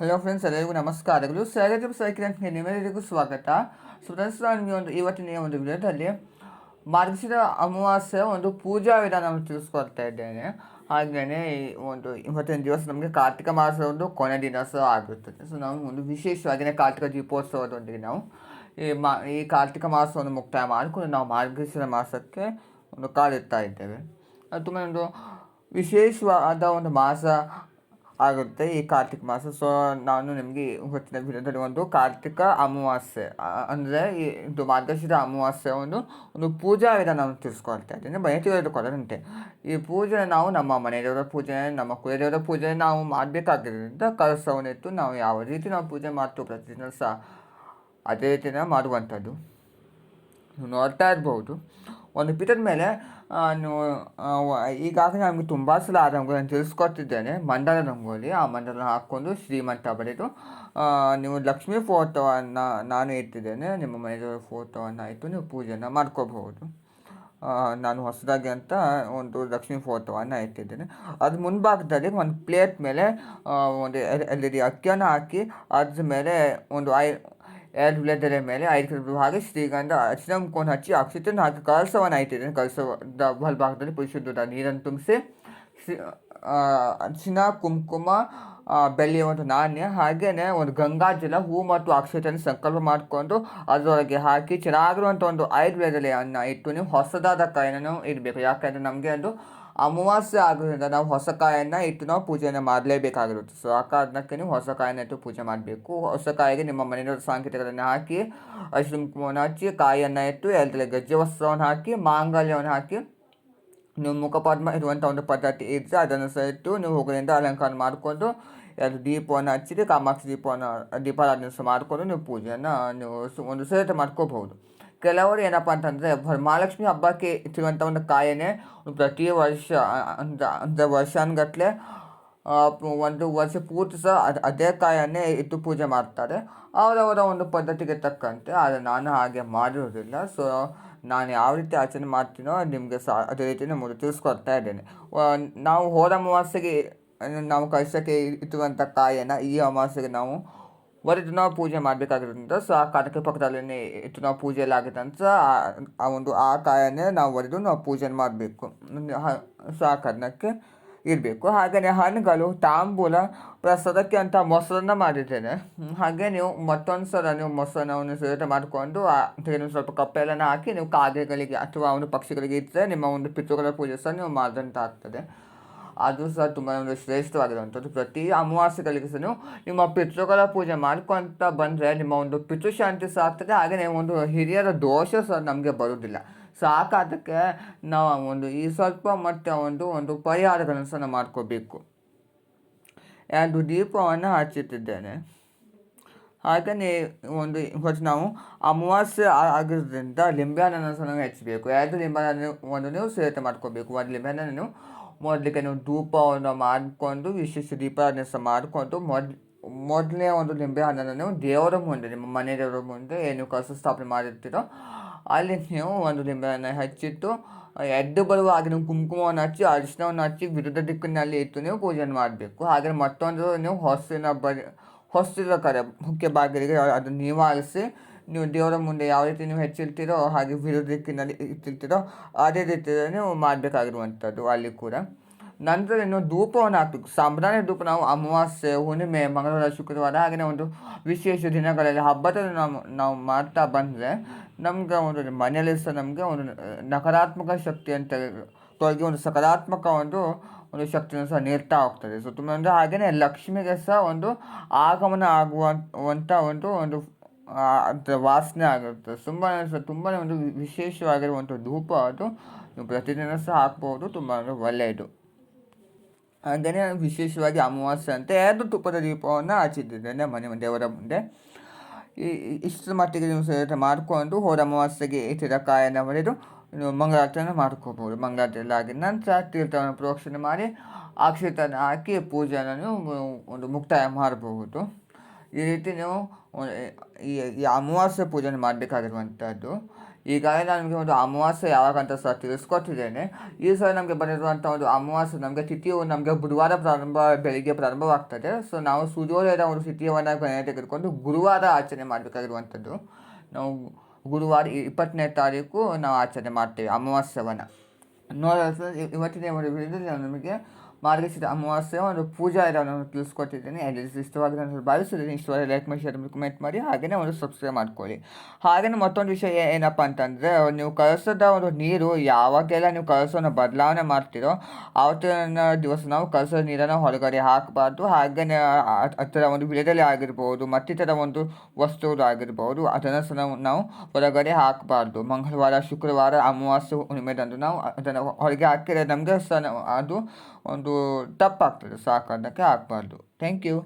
Hello friends ಎಲ್ಲರಿಗೂ ನಮಸ್ಕಾರಗಳು ಸ್ವಾಗತ ಸೈಕಿರಂಟ್ಗೆ ನಿಮ್ಮೆಲ್ಲರಿಗೂ ಸ್ವಾಗತ. ಸೊ ಫ್ರೆಂಡ್ಸ್ ನಾನು ನಿಮಗೆ ಒಂದು ಇವತ್ತಿನ ಒಂದು ವಿಡಿಯೋದಲ್ಲಿ ಮಾರ್ಗಶಿರ ಅಮಾವಾಸ್ಯೆ ಒಂದು ಪೂಜಾ ವಿಧಾನವನ್ನು ತಿಳಿಸ್ಕೊಡ್ತಾ ಇದ್ದೇನೆ. ಹಾಗೆಯೇ ಈ ಒಂದು ಇವತ್ತಿನ ದಿವಸ ನಮಗೆ ಕಾರ್ತಿಕ ಮಾಸದ ಒಂದು ಕೊನೆ ದಿನ ಸಹ ಆಗುತ್ತದೆ. ಸೊ ನಾವು ಒಂದು ವಿಶೇಷವಾಗಿಯೇ ಕಾರ್ತಿಕ ದೀಪೋತ್ಸವದೊಂದಿಗೆ ನಾವು ಈ ಮಾ, ಈ ಕಾರ್ತಿಕ ಮಾಸವನ್ನು ಮುಕ್ತಾಯ ಮಾಡಿಕೊಂಡು ನಾವು ಮಾರ್ಗಶಿರ ಮಾಸಕ್ಕೆ ಒಂದು ಕಾಲಿಡ್ತಾ ಇದ್ದೇವೆ. ಅದು ತುಂಬ ಒಂದು ವಿಶೇಷವಾದ ಒಂದು ಮಾಸ ಆಗುತ್ತೆ ಈ ಕಾರ್ತಿಕ ಮಾಸ. ಸೊ ನಾನು ನಿಮಗೆ ಹೊತ್ತಿನ ವಿಡಿಯೋದಲ್ಲಿ ಒಂದು ಕಾರ್ತಿಕ ಅಮಾವಾಸ್ಯೆ ಅಂದರೆ ಈ ಇದು ಮಾರ್ಗಶಿರ ಅಮಾವಾಸ್ಯೆ ಒಂದು ಒಂದು ಪೂಜಾ ವಿಧಾನವನ್ನು ತಿಳಿಸ್ಕೊಳ್ತಾ ಇದ್ದೀನಿ. ಬಯಕೆ ತಿಳಿದುಕೊಳ್ಳದಂತೆ. ಈ ಪೂಜೆ ನಾವು ನಮ್ಮ ಮನೆಯವರ ಪೂಜೆ, ನಮ್ಮ ಕುಲದೇವರ ಪೂಜೆ ನಾವು ಮಾಡಬೇಕಾಗಿರೋದ್ರಿಂದ ಕಲಸವನ್ನಿಟ್ಟು ನಾವು ಯಾವ ರೀತಿ ನಾವು ಪೂಜೆ ಮಾಡ್ತೀವಿ ಪ್ರತಿದಿನ ಸಹ ಅದೇ ರೀತಿನ ಮಾಡುವಂಥದ್ದು. ನೋಡ್ತಾ ಇರ್ಬೋದು. ಒಂದು ಪೀಠದ ಮೇಲೆ ಈಗಾಗಲೇ ನಮಗೆ ತುಂಬ ಸಲ ಆ ರಂಗೋಲಿಯನ್ನು ತಿಳಿಸ್ಕೊಟ್ಟಿದ್ದೇನೆ, ಮಂಡಲ ರಂಗೋಲಿ. ಆ ಮಂಡಲ ಹಾಕ್ಕೊಂಡು ಶ್ರೀಮಂತ ಬರೆದು ನೀವು ಲಕ್ಷ್ಮೀ ಫೋಟೋವನ್ನು ನಾನು ಇಟ್ಟಿದ್ದೇನೆ, ನಿಮ್ಮ ಮನೆಯವರ ಫೋಟೋವನ್ನು ಇಟ್ಟು ನೀವು ಪೂಜೆಯನ್ನು ಮಾಡ್ಕೋಬಹುದು. ನಾನು ಹೊಸದಾಗಿ ಅಂತ ಒಂದು ಲಕ್ಷ್ಮೀ ಫೋಟೋವನ್ನು ಇಟ್ಟಿದ್ದೇನೆ. ಅದು ಮುಂಭಾಗದಲ್ಲಿ ಒಂದು ಪ್ಲೇಟ್ ಮೇಲೆ ಒಂದು ಎಲ್ ಇ ಡಿ ಅಕ್ಕಿಯನ್ನು ಹಾಕಿ, ಅದ್ರ ಮೇಲೆ ಒಂದು ಐ ಎರಡು ವಿಳೆದೆಲೆ ಮೇಲೆ ಐದು ಕಿಲೋ ಹಾಗೆ ಶ್ರೀಗಂಧ ಅರಿಶಿನ ಕೋನ್ ಹಚ್ಚಿ ಅಕ್ಷತೆಯನ್ನು ಹಾಕಿ ಕಲಸವನ್ನು ಇಟ್ಟಿದ್ದೇನೆ ಕಲಸದ ಬಲಭಾಗದಲ್ಲಿ ಪುರುಷದ ನೀರನ್ನು ತುಂಬಿಸಿ ಅರಿಶಿನ ಕುಂಕುಮ ಬೆಳ್ಳಿಯ ಒಂದು ನಾಣ್ಯ ಹಾಗೆಯೇ ಒಂದು ಗಂಗಾಜಲ ಹೂ ಮತ್ತು ಆಕ್ಸಿಜನ್ ಸಂಕಲ್ಪ ಮಾಡಿಕೊಂಡು ಅದರೊಳಗೆ ಹಾಕಿ ಚೆನ್ನಾಗಿರುವಂಥ ಒಂದು ಆಯುರ್ವೇದಲೆಯನ್ನು ಇಟ್ಟು ನೀವು ಹೊಸದಾದ ಕಾಯನ್ನು ಇಡಬೇಕು ಯಾಕೆಂದರೆ ನಮಗೆ ಅದು ಅಮಾವಾಸ್ಯೆ ಆಗೋದ್ರಿಂದ ನಾವು ಹೊಸ ಕಾಯನ್ನು ಇಟ್ಟು ನಾವು ಪೂಜೆಯನ್ನು ಮಾಡಲೇಬೇಕಾಗಿರುತ್ತೆ ಸೊ ಆ ಕಾರಣಕ್ಕೆ ನೀವು ಹೊಸ ಇಟ್ಟು ಪೂಜೆ ಮಾಡಬೇಕು. ಹೊಸ ಕಾಯಿಗೆ ನಿಮ್ಮ ಮನೆಯ ಸಾಂಕೇತಿಕಗಳನ್ನು ಹಾಕಿ ಕುಂಕುಮವನ್ನು ಹಚ್ಚಿ ಕಾಯನ್ನು ಇಟ್ಟು ಎಲ್ಲದರಲ್ಲಿ ಗಜ್ಜೆ ವಸ್ತ್ರವನ್ನು ಹಾಕಿ, ಮಾಂಗಲ್ಯವನ್ನು ಹಾಕಿ ನಿಮ್ಮ ಮುಖಪದ್ಮ ಇರುವಂಥ ಒಂದು ಪದ್ಧತಿ ಇದ್ದರೆ ಅದನ್ನು ಸಹ ಇಟ್ಟು ನೀವು ಹೋಗೋದ್ರಿಂದ ಅಲಂಕಾರ ಮಾಡಿಕೊಂಡು, ಎರಡು ದೀಪವನ್ನು ಹಚ್ಚಿರಿ, ಕಾಮಾಕ್ಷಿ ದೀಪವನ್ನು, ದೀಪಾರಾಧನೆ ಸಹ ಮಾಡಿಕೊಂಡು ನೀವು ಪೂಜೆಯನ್ನು ನೀವು ಒಂದು ಸೇರಿತ ಮಾಡ್ಕೋಬಹುದು. ಕೆಲವರು ಏನಪ್ಪ ಅಂತಂದರೆ, ವರಮಹಾಲಕ್ಷ್ಮಿ ಹಬ್ಬಕ್ಕೆ ಇಟ್ಟಿರುವಂಥ ಒಂದು ಕಾಯನೆ ಪ್ರತಿ ವರ್ಷ ಅಂತ ಅಂದರೆ ವರ್ಷಾನುಗಟ್ಲೆ ಒಂದು ವರ್ಷ ಪೂರ್ತಿ ಸಹ ಅದು, ಅದೇ ಕಾಯನ್ನೇ ಇಟ್ಟು ಪೂಜೆ ಮಾಡ್ತಾರೆ. ಅವರವರ ಒಂದು ಪದ್ಧತಿಗೆ ತಕ್ಕಂತೆ, ಆದರೆ ನಾನು ಹಾಗೆ ಮಾಡಿರೋದಿಲ್ಲ ಸೊ ನಾನು ಯಾವ ರೀತಿ ಆಚರಣೆ ಮಾಡ್ತೀನೋ ನಿಮಗೆ ಸಹ ಅದೇ ರೀತಿ ನಿಮಗೆ ತಿಳಿಸ್ಕೊಡ್ತಾ ಇದ್ದೇನೆ. ನಾವು ಹೋದ ಅಮಾವಾಸ್ಯೆಗೆ, ನಾವು ಕಳಶಕ್ಕೆ ಇಟ್ಟುವಂಥ ಕಾಯನ್ನು ಈ ಅಮಾವಾಸ್ಯೆಗೆ ನಾವು ಒರೆದು ನಾವು ಪೂಜೆ ಮಾಡಬೇಕಾಗಿರೋದ್ರಿಂದ ಸೊ ಆ ಕಾಟಕ್ಕೆ ಪಕ್ಕದಲ್ಲೇ ಇಟ್ಟು ನಾವು ಪೂಜೆ ಎಲ್ಲ ಅಂತ ಆ- ಒಂದು ಆ ಕಾಯನ್ನೇ ನಾವು ಒರೆದು ನಾವು ಪೂಜೆ ಮಾಡಬೇಕು. ಸೊ ಆ ಕಾರಣಕ್ಕೆ ಇರಬೇಕು. ಹಾಗೆಯೇ ಹಣ್ಣುಗಳು, ತಾಂಬೂಲ, ಪ್ರಸಾದಕ್ಕೆ ಅಂತ ಮೊಸರನ್ನ ಮಾಡಿದ್ದೇನೆ. ಹಾಗೆ ನೀವು ಮತ್ತೊಂದು ಸಲ ನೀವು ಮೊಸರನ್ನ ಸಿದ್ಧತೆ ಮಾಡಿಕೊಂಡು ತೆಗೆದು ಸ್ವಲ್ಪ ಕಪ್ಪೆಲ್ಲನ ಹಾಕಿ ನೀವು ಕಾಗೆಗಳಿಗೆ ಅಥವಾ ಒಂದು ಪಕ್ಷಿಗಳಿಗೆ ಇಟ್ಟರೆ ನಿಮ್ಮ ಒಂದು ಪಿತೃಗಳ ಪೂಜೆ ಸಹ ನೀವು ಮಾಡಿದಂತ ಆಗ್ತದೆ ಅದು ಸಹ ತುಂಬ ಒಂದು ಶ್ರೇಷ್ಠವಾಗಿರುವಂಥದ್ದು ಪ್ರತಿ ಅಮಾವಾಸ್ಯೆಗಳಿಗೆ ಸಹ ನಿಮ್ಮ ಪಿತೃಗಳ ಪೂಜೆ ಮಾಡ್ಕೊತ ಬಂದರೆ ನಿಮ್ಮ ಒಂದು ಪಿತೃಶಾಂತಿ ಸಹ ಆಗ್ತದೆ ಹಾಗೆಯೇ ಒಂದು ಹಿರಿಯರ ದೋಷ ಸಹ ನಮಗೆ ಬರೋದಿಲ್ಲ ಸಾಕಾದಕ್ಕೆ ನಾವು ಒಂದು ಈ ಸ್ವಲ್ಪ ಮತ್ತು ಒಂದು ಒಂದು ಪರಿಹಾರಗಳನ್ನು ಸಹ ನಾವು ಮಾಡ್ಕೋಬೇಕು. ಎರಡು ದೀಪವನ್ನು ಹಚ್ಚುತ್ತಿದ್ದೇನೆ ಹಾಗೆಯೇ ಒಂದು ಇವತ್ತು ನಾವು ಅಮಾವಾಸ್ಯೆ ಆಗಿರೋದ್ರಿಂದ ಲಿಂಬೆಹಣ್ಣನ್ನು ಸಹ ನಾವು ಹೆಚ್ಚಬೇಕು. ಎರಡು ಲಿಂಬೆಹಣ್ಣು ಒಂದು ನೀವು ಸೇರಿತ ಮಾಡ್ಕೋಬೇಕು. ಒಂದು ಲಿಂಬೆಹಣ್ಣನ್ನು ಮೊದಲಿಗೆ ನೀವು ಧೂಪವನ್ನು ಮಾಡಿಕೊಂಡು, ವಿಶೇಷ ದೀಪಾರಾಧನೆ ಸಹ ಮಾಡಿಕೊಂಡು, ಮೊದ್, ಮೊದಲನೇ ಒಂದು ಲಿಂಬೆಹಣ್ಣನ್ನು ನೀವು ದೇವರ ಮುಂದೆ, ನಿಮ್ಮ ಮನೆ ದೇವರ ಮುಂದೆ ಏನು ಕಸ ಸ್ಥಾಪನೆ ಮಾಡಿರ್ತೀರೋ, ಅಲ್ಲಿ ನೀವು ಒಂದು ನಿಂಬೆಯನ್ನು ಹಚ್ಚಿಟ್ಟು, ಎದ್ದು ಬರುವಾಗ ನೀವು ಕುಂಕುಮವನ್ನು ಹಚ್ಚಿ ಅರಿಶಿನವನ್ನು ಹಚ್ಚಿ, ವಿರುದ್ಧ ದಿಕ್ಕಿನಲ್ಲಿ ಇಟ್ಟು ನೀವು ಪೂಜೆಯನ್ನು ಮಾಡಬೇಕು. ಹಾಗೆ ಮತ್ತೊಂದು ನೀವು ಹೊಸಿನ ಬರಿ ಹೊಸಿರೋ ಕರೆ, ಮುಖ್ಯ ಬಾಗಿಲಿಗೆ ಅದನ್ನು ನಿವಾರಿಸಿ ನೀವು ದೇವರ ಮುಂದೆ ಯಾವ ರೀತಿ ನೀವು ಹೆಚ್ಚಿರ್ತೀರೋ ಹಾಗೆ ವಿರುದ್ಧ ದಿಕ್ಕಿನಲ್ಲಿ ಇಟ್ಟಿರ್ತೀರೋ ಅದೇ ರೀತಿ ನೀವು ಮಾಡಬೇಕಾಗಿರುವಂಥದ್ದು ಅಲ್ಲಿ ಕೂಡ. ನಂತರ ಇನ್ನು ಧೂಪವನ್ನು ಹಾಕಬೇಕು. ಸಾಂಬ್ರಾಣಿ ಧೂಪ ನಾವು ಅಮಾವಾಸ್ಯೆ, ಹುಣ್ಣಿಮೆ, ಮಂಗಳವಾರ, ಶುಕ್ರವಾರ ಹಾಗೆಯೇ ಒಂದು ವಿಶೇಷ ದಿನಗಳಲ್ಲಿ ಹಬ್ಬದಲ್ಲಿ ನಾವು ನಾವು ಮಾಡ್ತಾ ಬಂದರೆ ನಮ್ಗೆ ಒಂದು ಮನೆಯಲ್ಲಿ ಸಹ ನಮಗೆ ಒಂದು ನಕಾರಾತ್ಮಕ ಶಕ್ತಿ ಅಂತ ತೊಲಗಿ ಒಂದು ಸಕಾರಾತ್ಮಕ ಒಂದು ಒಂದು ಶಕ್ತಿಯನ್ನು ಸಹ ನೀಡ್ತಾ ಹೋಗ್ತದೆ. ಸೊ, ತುಂಬ ಅಂದರೆ ಹಾಗೆಯೇ ಲಕ್ಷ್ಮಿಗೆ ಸಹ ಒಂದು ಆಗಮನ ಆಗುವಂಥ ಒಂದು ಒಂದು ಅದ್ರ ವಾಸನೆ ಆಗುತ್ತೆ. ತುಂಬ ತುಂಬಾ ಒಂದು ವಿಶೇಷವಾಗಿರುವಂಥ ಧೂಪ ಅದು ನೀವು ಪ್ರತಿದಿನ ಸಹ ಹಾಕ್ಬೋದು ತುಂಬ ಅಂದರೆ ಒಳ್ಳೆಯದು. ಹಾಗೆಯೇ ವಿಶೇಷವಾಗಿ ಅಮಾವಾಸ್ಯೆ ಅಂತ ಎರಡು ತುಪ್ಪದ ದೀಪವನ್ನು ಹಚ್ಚಿದ್ದೇನೆ ಮನೆ, ದೇವರ ಮುಂದೆ. ಈ ಇಷ್ಟು ಇಷ್ಟರ ಮಟ್ಟಿಗೆ ನೀವು ಸೇರಿತ ಮಾಡಿಕೊಂಡು ಹೋದ ಅಮಾವಾಸ್ಯೆಗೆ ಇಟ್ಟಿದ ಕಾಯನ್ನು ಹೊಡೆದು ನೀವು ಮಂಗಳಾರತಿಯನ್ನು ಮಾಡ್ಕೋಬೋದು. ಮಂಗಳಾರತಿಯಲ್ಲಿ ಆಗಿದ ನಂತರ ತೀರ್ಥವನ್ನು ಪ್ರೋಕ್ಷಣೆ ಮಾಡಿ ಅಕ್ಷತನ ಹಾಕಿ ಪೂಜೆಯನ್ನು ಒಂದು ಮುಕ್ತಾಯ ಮಾಡಬಹುದು ಈ ರೀತಿ ನೀವು ಈ ಅಮಾವಾಸ್ಯೆ ಪೂಜೆ ಮಾಡಬೇಕಾಗಿರುವಂಥದ್ದು ಈಗಾಗಲೇ ನಿಮಗೆ ಒಂದು ಅಮಾವಾಸ್ಯೆ ಯಾವಾಗ ಅಂತ ಸಹ ತಿಳಿಸ್ಕೊಟ್ಟಿದ್ದೇನೆ. ಈ ಸಲ ನಮಗೆ ಬಂದಿರುವಂಥ ಒಂದು ಅಮಾವಾಸ್ಯೆ, ನಮಗೆ ತಿಥಿಯು ನಮಗೆ ಬುಧವಾರ ಪ್ರಾರಂಭ, ಬೆಳಿಗ್ಗೆ ಪ್ರಾರಂಭವಾಗ್ತದೆ. ಸೊ ನಾವು ಸೂರ್ಯೋದಯದ ಒಂದು ತಿಥಿಯನ್ನು ಗಣನೆ ತೆಗೆದುಕೊಂಡು ಗುರುವಾರ ಆಚರಣೆ ಮಾಡಬೇಕಾಗಿರುವಂಥದ್ದು. ನಾವು ಗುರುವಾರ ಇಪ್ಪತ್ತನೇ ತಾರೀಕು ನಾವು ಆಚರಣೆ ಮಾಡ್ತೇವೆ ಅಮಾವಾಸ್ಯವನ್ನು ನೋಡೋದು ಇವತ್ತಿನ ನಾನು ನಿಮಗೆ ಮಾರ್ಗಶಿರ ಅಮಾವಾಸ್ಯೆ ಒಂದು ಪೂಜಾ ಇರೋದನ್ನು ತಿಳಿಸ್ಕೊಟ್ಟಿದ್ದೀನಿ. ಎಲ್ಲರಿಗೂ ಇಷ್ಟವಾಗಿ ನಾನು ಭಾವಿಸಿದ್ದೀನಿ ಇಷ್ಟವಾದ ಲೈಕ್ ಮಾಡಿ ಶೇರ್ ಮಾಡಿ ಕಮೆಂಟ್ ಮಾಡಿ ಹಾಗೆಯೇ ಒಂದು ಸಬ್ಸ್ಕ್ರೈಬ್ ಮಾಡ್ಕೊಳ್ಳಿ. ಹಾಗೆಯೇ ಮತ್ತೊಂದು ವಿಷಯ ಏನಪ್ಪ ಅಂತಂದರೆ, ನೀವು ಕಳಸದ ಒಂದು ನೀರು ಯಾವಾಗೆಲ್ಲ ನೀವು ಕಳಸವನ್ನು ಬದಲಾವಣೆ ಮಾಡ್ತೀರೋ ಆವತ್ತಿನ ದಿವಸ ನಾವು ಕಳಸದ ನೀರನ್ನು ಹೊರಗಡೆ ಹಾಕಬಾರ್ದು. ಹಾಗೆಯೇ ಅದರ ಒಂದು ವಿಳೆದೆಲೆ ಆಗಿರ್ಬೋದು, ಮತ್ತಿತರ ಒಂದು ವಸ್ತುಗಳು ಆಗಿರ್ಬೋದು, ಅದನ್ನು ಸಹ ನಾವು ಹೊರಗಡೆ ಹಾಕಬಾರ್ದು. ಮಂಗಳವಾರ, ಶುಕ್ರವಾರ, ಅಮಾವಾಸ್ಯೆ ಹುಣ್ಣಿಮೆದಂದು ನಾವು ಅದನ್ನು ಹೊರಗೆ ಹಾಕಿದರೆ ನಮಗೆ ಸಹ ಅದು ಒಂದು ತಪ್ಪಾಗ್ತದೆ ಅದಕ್ಕೆ ಹಾಕ್ಬಾರ್ದು. Thank you